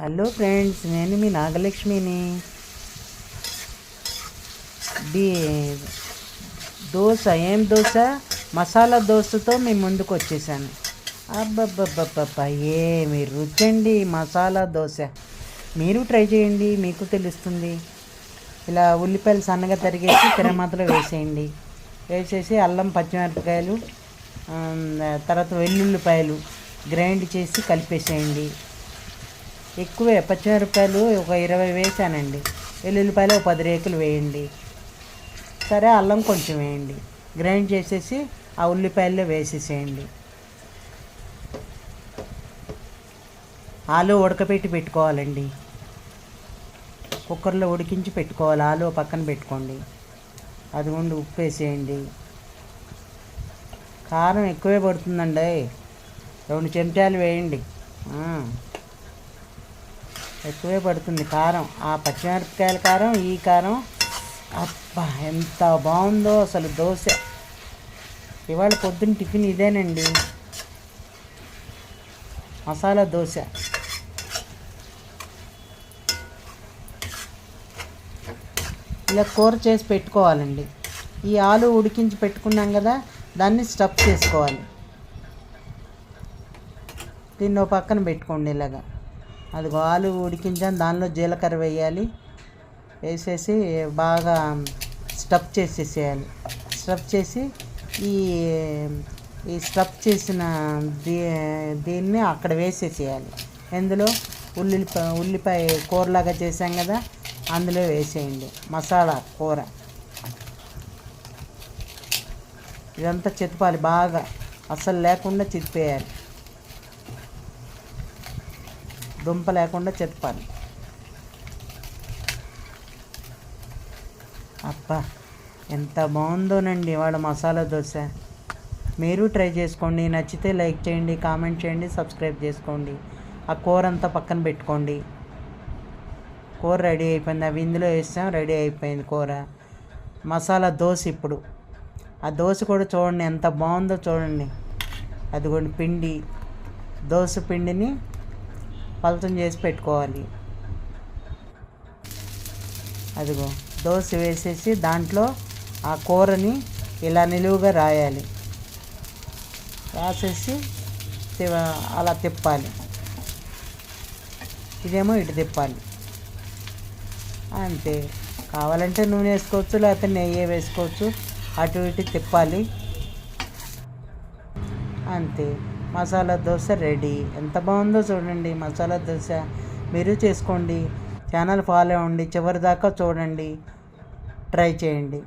Hello friends నేను మీ నాగలక్ష్మిని. D dosa ఏం దోశ? మసాలా దోశతో మీ ముందుకు వచ్చేసాను అబ్బబ్బబ్బబ్బబ్బా ఏమి రుచండి మసాలా దోశ. మీరు ట్రై చేయండి మీకు తెలుస్తుంది. ఇలా ఉల్లిపాయలు సన్నగా తరిగేసి తిరమాతలో వేసేయండి. వేసేసి అల్లం పచ్చిమిరపకాయలు తర్వాత వెల్లుల్లిపాయలు గ్రైండ్ చేసి కలిపేసేయండి. ఎక్కువే పచ్చిమిరపకాయలు ఒక ఇరవై వేసానండి. వెల్లుల్లిపాయలు ఒక పది రేకులు వేయండి. సరే అల్లం కొంచెం వేయండి. గ్రైండ్ చేసేసి ఆ ఉల్లిపాయల్లో వేసేసేయండి. ఆలు ఉడకపెట్టి పెట్టుకోవాలండి. కుక్కర్లో ఉడికించి పెట్టుకోవాలి. ఆలు పక్కన పెట్టుకోండి. అది ఉండి ఉప్పు వేసేయండి కారం ఎక్కువే పడుతుందండి. రెండు చెంచాలు వేయండి. ఎక్కువే పడుతుంది కారం. ఆ పచ్చిమిరపకాయల కారం ఈ కారం. అబ్బా ఎంత బాగుందో అసలు దోశ. ఇవాళ పొద్దున్న టిఫిన్ ఇదేనండి. మసాలా దోశ. ఇలా కూర చేసి పెట్టుకోవాలండి. ఈ ఆలు ఉడికించి పెట్టుకున్నాం కదా దాన్ని స్టఫ్ చేసుకోవాలి. దీన్ని పక్కన పెట్టుకోండి ఇలాగా. అది ఆలు ఉడికించాను దానిలో జీలకర్ర వేయాలి. వేసేసి బాగా స్టఫ్ చేసేసేయాలి. స్టఫ్ చేసి ఈ ఈ స్టఫ్ చేసిన దీ దీన్ని అక్కడ వేసేసేయాలి. ఎందులో? ఉల్లిపాయ ఉల్లిపాయ కూరలాగా చేసాం కదా అందులో వేసేయండి. మసాలా కూర. ఇదంతా చితపాలి బాగా. అస్సలు లేకుండా చితిపేయాలి. దుంప లేకుండా చెప్పాలి. అబ్బా ఎంత బాగుందోనండి ఇవాళ మసాలా దోశ. మీరు ట్రై చేసుకోండి నచ్చితే లైక్ చేయండి కామెంట్ చేయండి సబ్స్క్రైబ్ చేసుకోండి. ఆ కూర అంతా పక్కన పెట్టుకోండి. కూర రెడీ అయిపోయింది. అవి ఇందులో వేసాం రెడీ అయిపోయింది కూర. మసాలా దోశ ఇప్పుడు. ఆ దోశ కూడా చూడండి ఎంత బాగుందో చూడండి. అదిగోండి పిండి. దోశ పిండిని పలచం చేసి పెట్టుకోవాలి. అదిగో దోశ వేసేసి దాంట్లో ఆ కూరని ఇలా నిలువుగా రాయాలి. రాసేసి అలా తిప్పాలి. ఇదేమో ఇటు తిప్పాలి. అంతే. కావాలంటే నూనె వేసుకోవచ్చు లేకపోతే నెయ్యి వేసుకోవచ్చు. అటు ఇటు తిప్పాలి. అంతే. మసాలా దోశ రెడీ. ఎంత బాగుందో చూడండి మసాలా దోశ. మీరు చేసుకోండి. ఛానల్ ఫాలో అవ్వండి. చివరి దాకా చూడండి. ట్రై చేయండి.